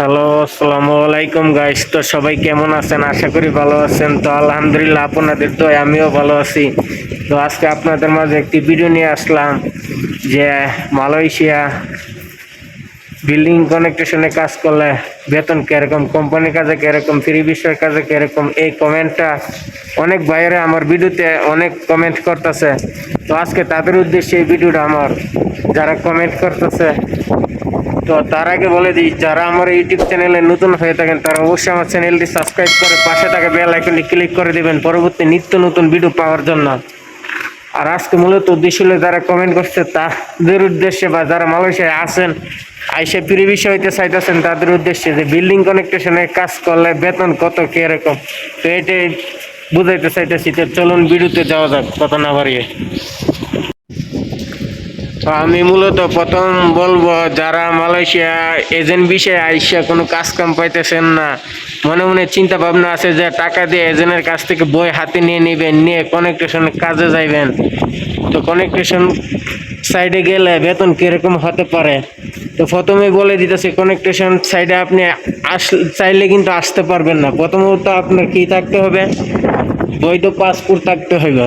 Hello, আসসালামু আলাইকুম guys তো সবাই কেমন আছেন? আশা করি ভালো আছেন। তো আলহামদুলিল্লাহ আপনাদের তো আমিও ভালো আছি। তো আজকে আপনাদের মাঝে একটি ভিডিও নিয়ে আসলাম যে মালয়েশিয়া বিল্ডিং কানেকটেশনে কাজ করলে বেতন কীরকম কোম্পানির কাজে কীরকম ফ্রি বিষয়ের কাজে কীরকম, এই কমেন্টটা অনেক বাইরে আমার ভিডিওতে অনেক কমেন্ট করতেছে। তো আজকে তাদের উদ্দেশ্যে এই ভিডিওটা আমার। যারা কমেন্ট করতেছে তো তার আগে বলে দিই, যারা আমার ইউটিউব চ্যানেলে নতুন হয়ে থাকেন, তারা অবশ্যই আমার চ্যানেলটি সাবস্ক্রাইব করে পাশে থাকা বেল আইকনটি ক্লিক করে দিবেন। পরবর্তী নিত্য নতুন ভিডিও পাওয়ার জন্য। আর আজকে মূলত উদ্দেশ্য যারা কমেন্ট করছে, তাদের উদ্দেশ্যে বা যারা মালয়েশিয়ায় আছেন, আইসে প্রিয় বিষয় হইতে চাইতেছেন, তাদের উদ্দেশ্যে যে বিল্ডিং কানেকটেশনে কাজ করলে বেতন কত কীরকম তো এটাই বুঝাইতে চাইতেছি। তো চলুন ভিডিওতে যাওয়া যাক, কথা না বাড়িয়ে। আমি মূলত প্রথম বলব, যারা মালয়েশিয়া এজেন্ট বিষয়ে আইসা কোনো কাজ কাম পাইতেছেন না, মনে মনে চিন্তা ভাবনা আছে যে টাকা দিয়ে এজেন্টের কাছ থেকে বই হাতে নিয়ে নেবেন, নিয়ে কানেকটেশন কাজে যাইবেন। তো কানেকটেশন সাইডে গেলে বেতন কীরকম হতে পারে? তো প্রথমে বলে দিতেছে কানেকটেশন সাইডে আপনি আস, চাইলে কিন্তু আসতে পারবেন না। প্রথমত আপনার কি থাকতে হবে? বৈধ পাসপোর্ট থাকতে হবে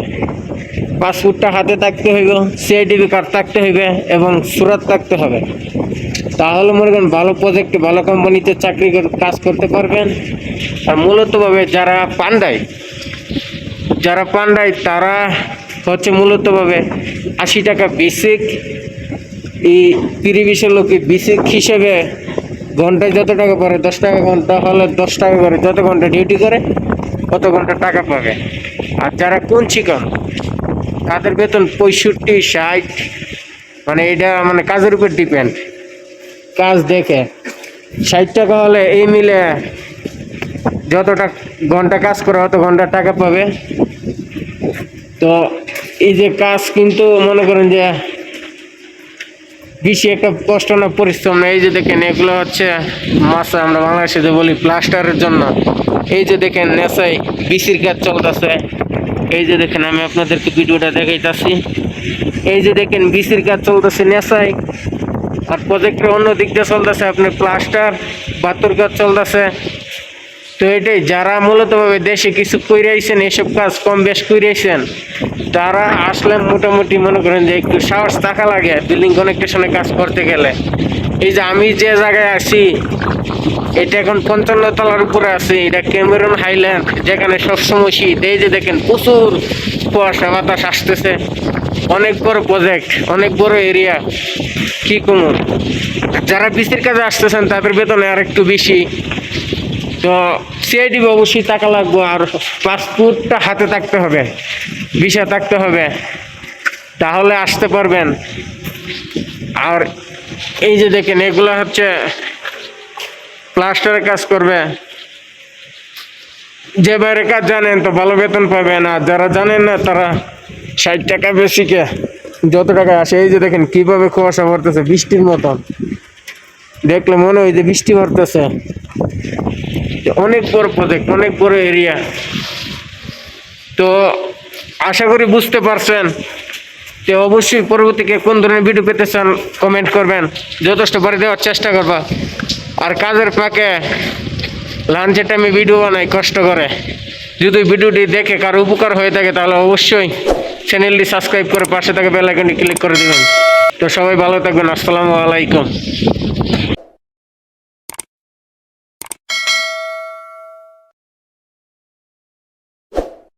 পাসপোর্টটা হাতে থাকতে হইবে সিআইডিবি কার্ড থাকতে হইবে এবং সুরাত থাকতে হবে। তাহলে মনে করেন ভালো প্রজেক্টে ভালো কোম্পানিতে চাকরি কর- কাজ করতে পারবেন। আর মূলতভাবে যারা পান্ডায় যারা পান্ডায় তারা হচ্ছে মূলতভাবে আশি টাকা বেসিক এই পরিবেশের লোকে বেসিক হিসেবে ঘন্টায় যত টাকা পড়ে, দশ টাকা ঘণ্টা হলে দশ টাকা করে, যত ঘণ্টা ডিউটি করে কত ঘণ্টা টাকা পাবে। আর যারা কোন চিকন তাদের বেতন পঁয়ষট্টি, ষাট। মানে এটা মানে কাজের উপর ডিপেন্ড কাজ দেখে। ষাট টাকা হলে এই মিলে যতটা ঘণ্টা কাজ করে অত ঘণ্টা টাকা পাবে। তো এই যে কাজ কিন্তু মনে করেন যে বেশি একটা কষ্ট না, পরিশ্রম না। এই যে দেখেন, এগুলো হচ্ছে মাছা আমরা বাংলাদেশে যে বলি প্লাস্টারের জন্য। এই যে দেখেন নেশাই বিসির কাজ চলতেছে। এই যে দেখেন, আমি আপনাদেরকে ভিডিওটা দেখাইতাছি। এই যে দেখেন, বিসির কাজ চলতেছে নেশাই আর প্রজেক্টের অন্য দিক দিয়ে চলতেছে, আপনার প্লাস্টার বাতুর কাজ চলতেছে। তো এটাই, যারা মূলতভাবে দেশে কিছু কইরাইছেন, এসব কাজ কম বেশ কইরাইছেন, তারা আসলে মোটামুটি মনে করেন যে একটু সাহস থাকা লাগে বিল্ডিং কানেকটেশনে কাজ করতে গেলে। এই যে আমি যে জায়গায় আছি এটা এখন পঞ্চান্ন তলার উপরে আছে, এটা ক্যামেরন হাইল্যান্ড যেখানে সবসময় শীত। এই যে দেখেন, প্রচুর কুয়াশা, বাতাস আসতেছে। অনেক বড় প্রজেক্ট অনেক বড় এরিয়া কি কমন যারা বিসির কাজে আসতেছেন, তাদের বেতনে আর একটু বেশি। তো সিআইডি অবশ্যই টাকা লাগবো, আর পাসপোর্টটা হাতে থাকতে হবে ভিসা থাকতে হবে। তাহলে আসতে পারবেন। আর এই যে দেখেন, এগুলো হচ্ছে প্লাস্টারের কাজ করবে। যে বাইরে কাজ জানেন তো ভালো বেতন পাবেন আর যারা জানেন না, তারা ষাট টাকা বেশি কে? যত টাকা আসে, এই যে দেখেন কীভাবে কুয়াশা পড়তেছে, বৃষ্টির মতন। দেখলে মনে হয় যে বৃষ্টি পড়তেছে। অনেক বড় প্রজেক্ট অনেক বড় এরিয়া তো আশা করি বুঝতে পারছেন যে অবশ্যই পরবর্তীকে কোন ধরনের ভিডিও পেতে চান কমেন্ট করবেন। যথেষ্ট বাড়ি দেওয়ার চেষ্টা করবা। আর কাজের ফাঁকে লাঞ্চের টাইমে ভিডিও বানাই কষ্ট করে। যদি ভিডিওটি দেখে কারও উপকার হয়ে থাকে, তাহলে অবশ্যই চ্যানেলটি সাবস্ক্রাইব করে পাশে থাকে বেলাইকনটি ক্লিক করে দেবেন। তো সবাই ভালো থাকবেন, আসসালামু আলাইকুম।